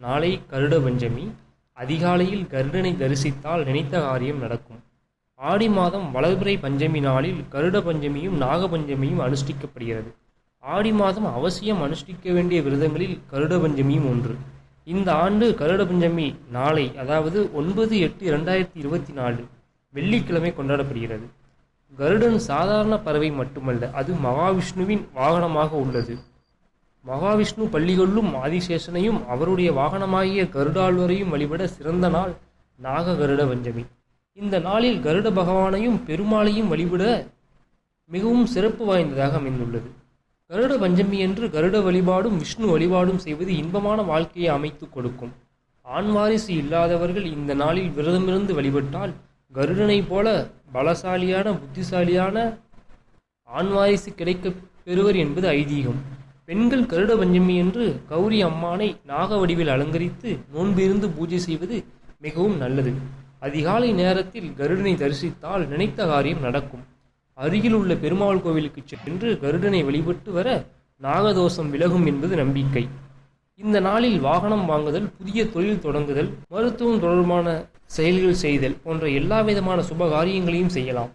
நாளை கருட பஞ்சமி அதிகாலையில் கருடனை தரிசித்தால் நினைத்த காரியம் நடக்கும். ஆடி மாதம் வளர்பிறை பஞ்சமி நாளில் கருட பஞ்சமியும் நாக பஞ்சமியும் அனுஷ்டிக்கப்படுகிறது. ஆடி மாதம் அவசியம் அனுஷ்டிக்க வேண்டிய விரதங்களில் கருட பஞ்சமியும் ஒன்று. இந்த ஆண்டு கருட பஞ்சமி நாளை அதாவது ஒன்பது எட்டு இரண்டாயிரத்தி இருபத்தி நாலு வெள்ளிக்கிழமை கொண்டாடப்படுகிறது. கருடன் சாதாரண பறவை மட்டுமல்ல அது மகாவிஷ்ணுவின் வாகனமாக உள்ளது. மகாவிஷ்ணு பள்ளிகொள்ளும் ஆதிசேஷனையும் அவருடைய வாகனமாகிய கருடாழ்வரையும் வழிபட சிறந்த நாள் நாக கருட பஞ்சமி. இந்த நாளில் கருட பகவானையும் பெருமாளையும் வழிபட மிகவும் சிறப்பு வாய்ந்ததாக அமைந்துள்ளது. கருட பஞ்சமி என்று கருட வழிபாடும் விஷ்ணு வழிபாடும் செய்வது இன்பமான வாழ்க்கையை அமைத்து கொடுக்கும். ஆண் வாரிசு இல்லாதவர்கள் இந்த நாளில் விரதமிருந்து வழிபட்டால் கருடனைப் போல பலசாலியான புத்திசாலியான ஆண் வாரிசு கிடைக்கப் பெறுவர் என்பது ஐதீகம். பெண்கள் கருட பஞ்சமி என்று கௌரி அம்மானை நாக வடிவில் அலங்கரித்து நோன்பிருந்து பூஜை செய்வது மிகவும் நல்லது. அதிகாலை நேரத்தில் கருடனை தரிசித்தால் நினைத்த காரியம் நடக்கும். அருகில் உள்ள பெருமாள் கோவிலுக்கு சென்று கருடனை வழிபட்டு வர நாகதோஷம் விலகும் என்பது நம்பிக்கை. இந்த நாளில் வாகனம் வாங்குதல் புதிய தொழில் தொடங்குதல் மருத்துவம் தொடர்பான செயல்கள் செய்தல் போன்ற எல்லா விதமான சுப காரியங்களையும் செய்யலாம்.